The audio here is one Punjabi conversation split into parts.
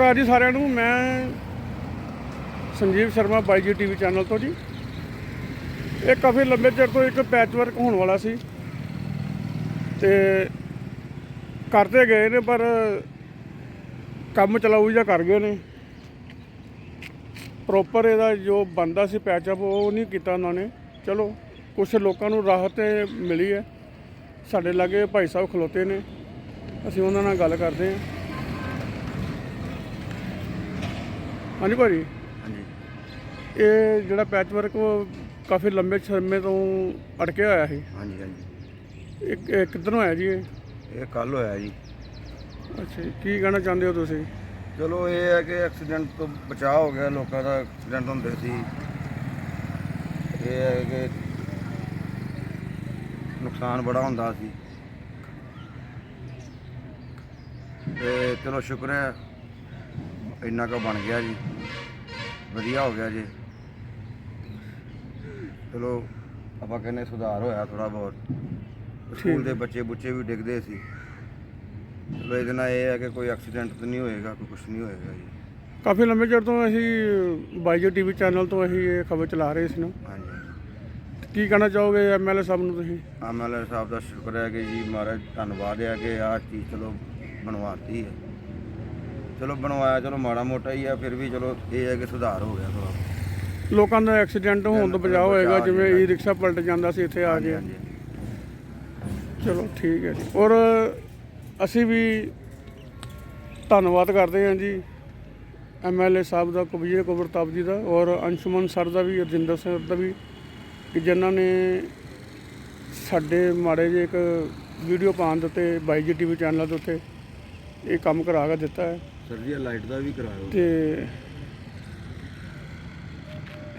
ਅਕਾਲ ਜੀ ਸਾਰਿਆਂ ਨੂੰ, ਮੈਂ ਸੰਜੀਵ ਸ਼ਰਮਾ ਬਾਈ ਜੀ ਟੀਵੀ ਚੈਨਲ ਤੋਂ ਜੀ। ਇਹ ਕਾਫੀ ਲੰਬੇ ਚਿਰ ਤੋਂ ਇੱਕ ਪੈਚ ਵਰਕ ਹੋਣ ਵਾਲਾ ਸੀ ਤੇ ਕਰਦੇ ਗਏ ਨੇ, ਪਰ ਕੰਮ ਚਲਾਊ ਜਿਹਾ ਕਰ ਗਏ ਨੇ। ਪ੍ਰੋਪਰ ਇਹਦਾ ਜੋ ਬੰਦਾ ਸੀ ਪੈਚਅਪ ਉਹ ਨਹੀਂ ਕੀਤਾ ਉਹਨਾਂ ਨੇ। ਚਲੋ ਕੁਝ ਲੋਕਾਂ ਨੂੰ ਰਾਹਤ ਮਿਲੀ ਹੈ। ਸਾਡੇ ਲਾਗੇ ਭਾਈ ਸਾਹਿਬ ਖਲੋਤੇ ਨੇ। ਅਸੀਂ ਉਹਨਾਂ ਨਾਲ ਗੱਲ ਕਰਦੇ ਹਾਂ। ਹਾਂਜੀ ਭਾਜੀ। ਹਾਂਜੀ। ਇਹ ਜਿਹੜਾ ਪੈਚ ਵਰਕ ਕਾਫੀ ਲੰਬੇ ਸਮੇਂ ਤੋਂ ਅਟਕਿਆ ਹੋਇਆ ਸੀ। ਹਾਂਜੀ ਹਾਂਜੀ। ਇਹ ਕਿੱਧਰੋਂ ਆਇਆ ਜੀ ਇਹ? ਇਹ ਕੱਲ ਹੋਇਆ ਜੀ। ਅੱਛਾ ਜੀ ਕੀ ਕਹਿਣਾ ਚਾਹੁੰਦੇ ਹੋ ਤੁਸੀਂ? ਚਲੋ ਇਹ ਹੈ ਕਿ ਐਕਸੀਡੈਂਟ ਤੋਂ ਬਚਾਅ ਹੋ ਗਿਆ ਲੋਕਾਂ ਦਾ ਐਕਸੀਡੈਂਟ ਹੁੰਦੇ ਸੀ। ਇਹ ਹੈ ਕਿ ਨੁਕਸਾਨ ਬੜਾ ਹੁੰਦਾ ਸੀ। ਤੇ ਚਲੋ ਸ਼ੁਕਰ ਹੈ ਇੰਨਾ ਕੁ ਬਣ ਗਿਆ ਜੀ। ਵਧੀਆ ਹੋ ਗਿਆ ਜੀ। ਚਲੋ ਆਪਾਂ ਕਹਿੰਦੇ ਸੁਧਾਰ ਹੋਇਆ ਥੋੜਾ ਬਹੁਤ। ਸਕੂਲ ਦੇ ਬੱਚੇ ਬੁੱਚੇ ਵੀ ਡਿੱਗਦੇ ਸੀ। ਚਲੋ ਇਹਦੇ ਨਾਲ ਇਹ ਹੈ ਕਿ ਕੋਈ ਐਕਸੀਡੈਂਟ ਤਾਂ ਨਹੀਂ ਹੋਏਗਾ ਕੋਈ ਕੁਝ ਨਹੀਂ ਹੋਏਗਾ ਜੀ। ਕਾਫੀ ਲੰਬੇ ਚਿਰ ਤੋਂ ਅਸੀਂ ਬਾਈਜੋ ਟੀਵੀ ਚੈਨਲ ਤੋਂ ਅਸੀਂ ਇਹ ਖਬਰ ਚਲਾ ਰਹੇ ਸੀ ਨਾ। ਹਾਂਜੀ। ਕੀ ਕਹਿਣਾ ਚਾਹੋਗੇ ਐਮਐਲਏ ਸਾਹਿਬ ਨੂੰ ਤੁਸੀਂ? ਐਮਐਲਏ ਸਾਹਿਬ ਦਾ ਸ਼ੁਕਰ ਹੈ ਕਿ ਜੀ ਮਹਾਰਾਜ ਧੰਨਵਾਦ ਹੈ ਕਿ ਆਹ ਚੀਜ਼ ਚਲੋ ਬਣਵਾਤੀ ਹੈ। ਚਲੋ ਬਣਵਾਇਆ ਚਲੋ ਮਾੜਾ ਮੋਟਾ ਹੀ ਆ ਫਿਰ ਵੀ ਚਲੋ ਇਹ ਹੈ ਕਿ ਸੁਧਾਰ ਹੋ ਗਿਆ ਥੋੜਾ ਲੋਕਾਂ ਦਾ ਐਕਸੀਡੈਂਟ ਹੋਣ ਤੋਂ ਬਚਾਅ ਹੋਏਗਾ ਜਿਵੇਂ। ਈ ਰਿਕਸ਼ਾ ਪਲਟ ਜਾਂਦਾ ਸੀ ਇੱਥੇ ਆ ਹਾਂਜੀ ਚਲੋ ਠੀਕ ਹੈ ਜੀ। ਔਰ ਅਸੀਂ ਵੀ ਧੰਨਵਾਦ ਕਰਦੇ ਹਾਂ ਜੀ ਐਮਐਲਏ ਸਾਹਿਬ ਦਾ ਕਬੀਰ ਕੁਬਰਤਾਬ ਜੀ ਦਾ ਔਰ ਅੰਸ਼ੁਮਨ ਸਰ ਦਾ ਵੀ ਅਰਜਿੰਦਰ ਸਰ ਦਾ ਵੀ ਕਿ ਜਿਨ੍ਹਾਂ ਨੇ ਸਾਡੇ ਮਾੜੇ ਜਿਹੇ ਇੱਕ ਵੀਡੀਓ ਪਾਉਣ ਦੇ ਉੱਤੇ ਬਾਈ ਜੀ ਟੀਵੀ ਚੈਨਲ ਦੇ ਉੱਤੇ ਇਹ ਕੰਮ ਕਰਾ ਕੇ ਦਿੱਤਾ ਹੈ। ਸਰ ਜੀ ਲਾਈਟ ਦਾ ਵੀ ਕਰਾਓ ਤੇ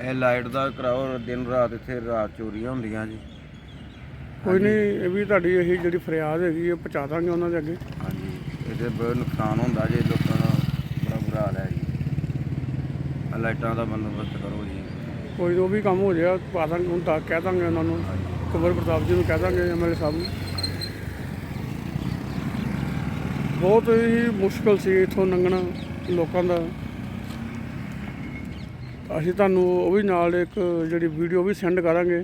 ਇਹ ਲਾਈਟ ਦਾ ਕਰਾਓ ਦਿਨ ਰਾਤ ਇੱਥੇ ਰਾਤ ਚੋਰੀਆਂ ਹੁੰਦੀਆਂ ਜੀ। ਕੋਈ ਨਹੀਂ ਇਹ ਵੀ ਤੁਹਾਡੀ ਇਹੀ ਜਿਹੜੀ ਫਰਿਆਦ ਹੈਗੀ ਇਹ ਪਹੁੰਚਾ ਦਾਂਗੇ ਉਹਨਾਂ ਦੇ ਅੱਗੇ। ਹਾਂਜੀ ਇਹਦੇ ਬਹੁਤ ਨੁਕਸਾਨ ਹੁੰਦਾ ਜੀ ਲੋਕਾਂ ਦਾ ਬੜਾ ਬੁਰਾ ਹਾਲ ਹੈ ਜੀ। ਆਹ ਲਾਈਟਾਂ ਦਾ ਬੰਦੋਬਸਤ ਕਰੋ ਜੀ। ਕੋਈ ਉਹ ਵੀ ਕੰਮ ਹੋ ਜਾਏਗਾ ਪਾ ਦਾਂਗੇ ਹੁਣ ਤਾਂ ਕਹਿ ਦਾਂਗੇ ਉਹਨਾਂ ਨੂੰ। ਕੁਬਰ ਪ੍ਰਤਾਪ ਜੀ ਨੂੰ ਕਹਿ ਦਾਂਗੇ ਐਮਐਲਏ ਸਾਹਿਬ ਨੂੰ। ਬਹੁਤ ਹੀ ਮੁਸ਼ਕਲ ਸੀ ਇਥੋਂ ਲੰਘਣਾ ਲੋਕਾਂ ਦਾ। ਅਸੀਂ ਤੁਹਾਨੂੰ ਉਹ ਵੀ ਨਾਲ ਇੱਕ ਜਿਹੜੀ ਵੀਡੀਓ ਵੀ ਸੈਂਡ ਕਰਾਂਗੇ।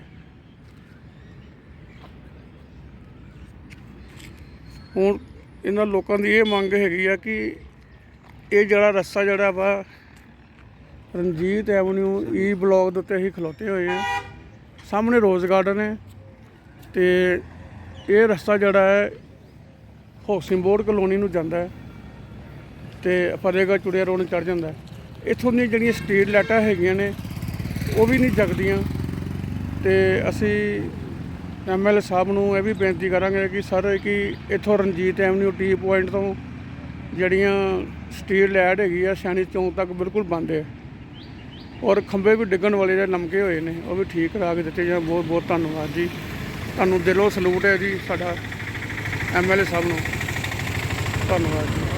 ਹੁਣ ਇਹਨਾਂ ਲੋਕਾਂ ਦੀ ਇਹ ਮੰਗ ਹੈਗੀ ਆ ਕਿ ਇਹ ਜਿਹੜਾ ਰਸਤਾ ਜਿਹੜਾ ਵਾ, Ranjit avenue e E block ਦੇ ਉੱਤੇ ਅਸੀਂ ਖਲੋਤੇ ਹੋਏ ਆ। ਸਾਹਮਣੇ ਰੋਜ਼ ਗਾਰਡਨ ਹੈ ਤੇ ਇਹ ਰਸਤਾ ਜਿਹੜਾ ਹੈ ਹੌਸਿੰਗ ਬੋਰਡ ਕਲੋਨੀ ਨੂੰ ਜਾਂਦਾ ਹੈ ਤੇ ਫਤਿਹਗੜ੍ਹ ਚੁੜਿਆ ਰੋਡ ਨੂੰ ਚੜ ਜਾਂਦਾ ਇੱਥੋਂ ਦੀਆਂ ਜਿਹੜੀਆਂ ਸਟਰੀਟ ਲਾਈਟਾਂ ਹੈਗੀਆਂ ਨੇ, ਉਹ ਵੀ ਨਹੀਂ ਜਗਦੀਆਂ। ਤੇ ਅਸੀਂ ਐਮਐਲਏ ਸਾਹਿਬ ਨੂੰ ਇਹ ਵੀ ਬੇਨਤੀ ਕਰਾਂਗੇ ਕਿ ਸਰ ਕਿ ਇੱਥੋਂ ਰਣਜੀਤ ਐਵਨਿਊ ਟੀ ਪੁਆਇੰਟ ਤੋਂ ਜਿਹੜੀਆਂ ਸਟਰੀਟ ਲਾਈਟ ਹੈਗੀ ਆ ਸੈਣੀ ਚੌਂਕ ਤੱਕ ਬਿਲਕੁਲ ਬੰਦ ਹੈ। ਔਰ ਖੰਭੇ ਵੀ ਡਿੱਗਣ ਵਾਲੇ ਜਿਹੜੇ ਲਮਕੇ ਹੋਏ ਨੇ, ਉਹ ਵੀ ਠੀਕ ਕਰਾ ਕੇ ਦਿੱਤੇ ਜਾਣ। ਬਹੁਤ ਬਹੁਤ ਧੰਨਵਾਦ ਜੀ। ਤੁਹਾਨੂੰ ਦਿਲੋਂ ਸਲੂਟ ਹੈ ਜੀ ਸਾਡਾ ਐਮਐਲਏ ਸਾਹਿਬ ਨੂੰ। ਧੰਨਵਾਦ